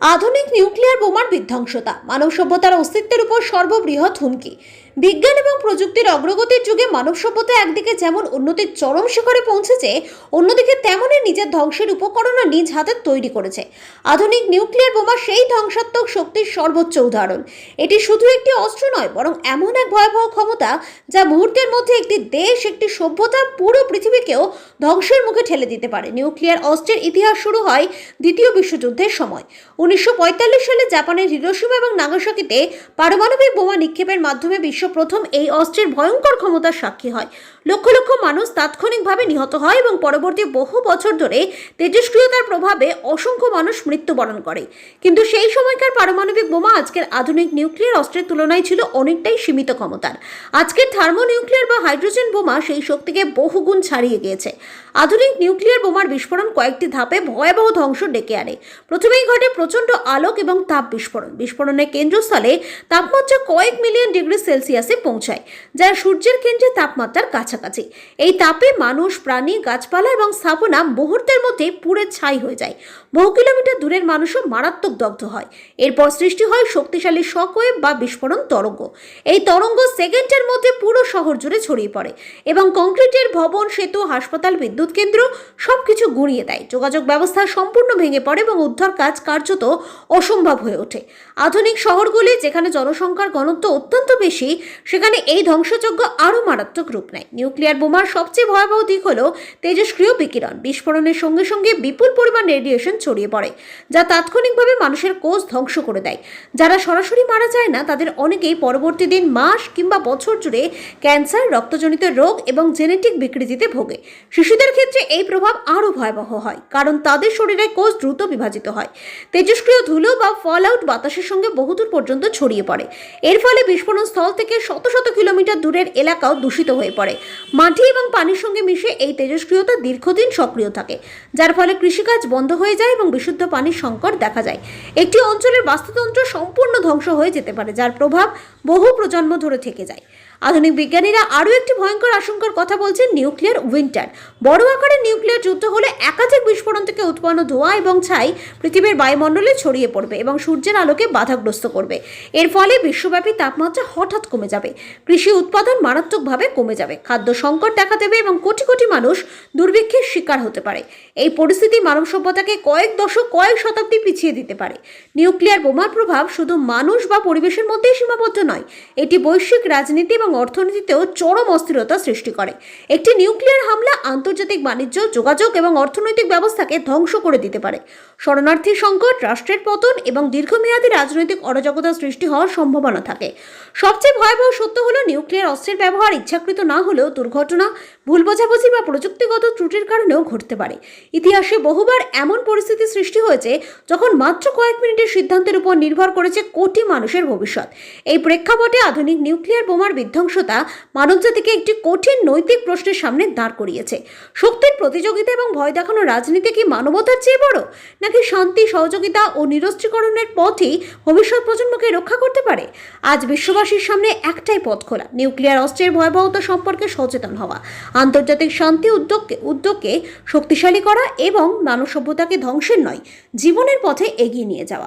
আধুনিক নিউক্লিয়ার বোমার বিধ্বংসতা, মানব সভ্যতার অস্তিত্বের উপর সর্ববৃহৎ হুমকি। বিজ্ঞান এবং প্রযুক্তির অগ্রগতির যুগে মানব সভ্যতা একদিকে যেমন উন্নতির চরম শিখরে পৌঁছেছে, অন্যদিকে তেমনই নিজের ধ্বংসের উপকরণও নিজ হাতে তৈরি করেছে। আধুনিক নিউক্লিয়ার বোমা সেই ধ্বংসাত্মক শক্তির সর্বোচ্চ উদাহরণ। এটি শুধু একটি অস্ত্র নয়, বরং এমন এক ভয়াবহ ক্ষমতা যা মুহূর্তের মধ্যে একটি দেশ, একটি সভ্যতা পুরো পৃথিবীকেও ধ্বংসের মুখে ঠেলে দিতে পারে। নিউক্লিয়ার অস্ত্রের ইতিহাস শুরু হয় দ্বিতীয় বিশ্বযুদ্ধের সময়। উনিশশো পঁয়তাল্লিশ সালে জাপানের হিরোশিমা এবং নাগাসাকিতে পারমাণবিক বোমা নিক্ষেপের মাধ্যমে বিশ্ব প্রথম এই অস্ত্রের ভয়ঙ্কর ক্ষমতার সাক্ষী হয়। লক্ষ লক্ষ মানুষ তাৎক্ষণিকভাবে নিহত হয় এবং পরবর্তী বহু বছর ধরে তেজস্ক্রিয়তার প্রভাবে অসংখ্য মানুষ মৃত্যুবরণ করে। কিন্তু সেই সময়কার পারমাণবিক বোমা আজকের আধুনিক নিউক্লিয়ার অস্ত্রের তুলনায় ছিল অনেকটাই সীমিত ক্ষমতার। আজকের থার্মোনিউক্লিয়ার বা হাইড্রোজেন বোমা সেই শক্তিকে বহুগুণ ছাড়িয়ে গিয়েছে। আধুনিক নিউক্লিয়ার বোমার বিস্ফোরণ কয়েকটি ধাপে ভয়াবহ ধ্বংস ডেকে আনে। প্রথমেই ঘটে প্রচণ্ড আলোক এবং তাপ বিস্ফোরণ। বিস্ফোরণের কেন্দ্রস্থলে তাপমাত্রা কয়েক মিলিয়ন ডিগ্রি সেলসিয়াসে পৌঁছায়, যা সূর্যের কেন্দ্রে তাপমাত্রার কাছাকাছি। এই তাপে মানুষ, প্রাণী, গাছপালা এবং স্থাপনা মুহূর্তের মধ্যে পুড়ে ছাই হয়ে যায়। বহু কিলোমিটার দূরের মানুষও মারাত্মক দগ্ধ হয়। এরপর সৃষ্টি হয় শক্তিশালী শকওয়েভ বা বিস্ফোরণ তরঙ্গ। এই তরঙ্গ সেকেন্ডের মধ্যে পুরো শহর জুড়ে ছড়িয়ে পড়ে এবং কংক্রিটের ভবন, সেতু, হাসপাতাল, বিদ্যুৎ কেন্দ্র সবকিছু গুঁড়িয়ে দেয়। যোগাযোগ ব্যবস্থা সম্পূর্ণ ভেঙে পড়ে এবং উদ্ধার কাজ কার্যত অসম্ভব হয়ে ওঠে। আধুনিক শহরগুলি যেখানে জনসংখ্যার ঘনত্ব অত্যন্ত বেশি, সেখানে এই ধ্বংসযজ্ঞ আরও মারাত্মক রূপ নেয়। নিউক্লিয়ার বোমার সবচেয়ে ভয়াবহ দিক হল তেজস্ক্রিয় বিকিরণ। বিস্ফোরণের সঙ্গে সঙ্গে বিপুল পরিমাণ রেডিয়েশন ছড়িয়ে পড়ে, যা তাৎক্ষণিকভাবে মানুষের কোষ ধ্বংস করে দেয়। যারা সরাসরি মারা যায় না, তাদের অনেকেই পরবর্তী দিন মাস কিংবা বছর জুড়ে ক্যান্সার, রক্তজনিত রোগ এবং জেনেটিক বিকৃতিতে ভোগে। শিশুদের ক্ষেত্রে এই প্রভাব আরও ভয়াবহ হয়, কারণ তাদের শরীরে কোষ দ্রুত বিভাজিত হয়। তেজস্ক্রিয় ধুলো বা ফল আউট বাতাসের সঙ্গে বহুদূর পর্যন্ত ছড়িয়ে পড়ে। এর ফলে বিস্ফোরণ স্থল থেকে শত শত কিলোমিটার দূরের এলাকাও দূষিত হয়ে পড়ে। মাটি এবং পানির সঙ্গে মিশে এই তেজস্ক্রিয়তা দীর্ঘদিন সক্রিয় থাকে, যার ফলে কৃষিকাজ বন্ধ হয়ে যায় এবং বিশুদ্ধ পানির সংকট দেখা যায়। একটি অঞ্চলের বাস্তুতন্ত্র সম্পূর্ণ ধ্বংস হয়ে যেতে পারে, যার প্রভাব বহু প্রজন্ম ধরে থেকে যায়। আধুনিক বিজ্ঞানীরা আরও একটি ভয়ঙ্কর আশঙ্কার কথা বলছেন নিউক্লিয়ার উইন্টার। বড় আকারের নিউক্লিয়ার যুদ্ধ হলে একাধিক বিস্ফোরণ থেকে উৎপন্ন ধোঁয়া এবং ছাই পৃথিবীর বায়ুমণ্ডলে ছড়িয়ে পড়বে এবং সূর্যের আলোকে বাধাগ্রস্ত করবে। এর ফলে বিশ্বব্যাপী তাপমাত্রা হঠাৎ কমে যাবে। কৃষি উৎপাদন মারাত্মকভাবে কমে যাবে। খাদ্য সংকট দেখা দেবে এবং কোটি কোটি মানুষ দুর্ভিক্ষের শিকার হতে পারে। এই পরিস্থিতি মানব সভ্যতাকে কয়েক দশক, কয়েক শতাব্দী পিছিয়ে দিতে পারে। নিউক্লিয়ার বোমার প্রভাব শুধু মানুষ বা পরিবেশের মধ্যেই সীমাবদ্ধ নয়, এটি বৈশ্বিক রাজনীতি এবং অর্থনীতিতেও চরম অস্থিরতা সৃষ্টি করে। একটি নিউক্লিয়ার হামলা আন্তর্জাতিক বাণিজ্য, যোগাযোগ এবং অর্থনৈতিক ব্যবস্থাকে ধ্বংস করে দিতে পারে। শরণার্থী সংকট, রাষ্ট্রের পতন এবং দীর্ঘমেয়াদী রাজনৈতিক অরাজকতা সৃষ্টি হওয়ার সম্ভাবনা থাকে। সবচেয়ে ভয়াবহ সত্য হলো নিউক্লিয়ার অস্ত্রের ব্যবহার ইচ্ছাকৃত না হলেও দুর্ঘটনা ভুল বোঝাবুঝি বা প্রযুক্তিগত ত্রুটির কারণেও ঘটতে পারে। ইতিহাসে বহুবার এমন পরিস্থিতি সৃষ্টি হয়েছে যখন মাত্র কয়েক মিনিটের সিদ্ধান্তের উপর নির্ভর করেছে কোটি মানুষের ভবিষ্যৎ। এই প্রেক্ষাপটে আধুনিক নিউক্লিয়ার বোমার বিধ্বংসতা মানবজাতিকে একটি কঠিন নৈতিক প্রশ্নের সামনে দাঁড় করিয়েছে। শক্তির প্রতিযোগিতা এবং ভয় দেখানো রাজনীতি কি মানবতার চেয়ে বড়? নাকি শান্তি, সহযোগিতা ও নিরস্ত্রীকরণের পথই ভবিষ্যৎ প্রজন্মকে রক্ষা করতে পারে? আজ বিশ্ববাসীর সামনে একটাই পথ খোলা, নিউক্লিয়ার অস্ত্রের ভয়াবহতা সম্পর্কে সচেতন হওয়া। আন্তর্জাতিক শান্তি উদ্যোগকে উদ্যোগকে শক্তিশালী করা এবং মানব সভ্যতাকে ধ্বংসের নয়, জীবনের পথে এগিয়ে নিয়ে যাওয়া।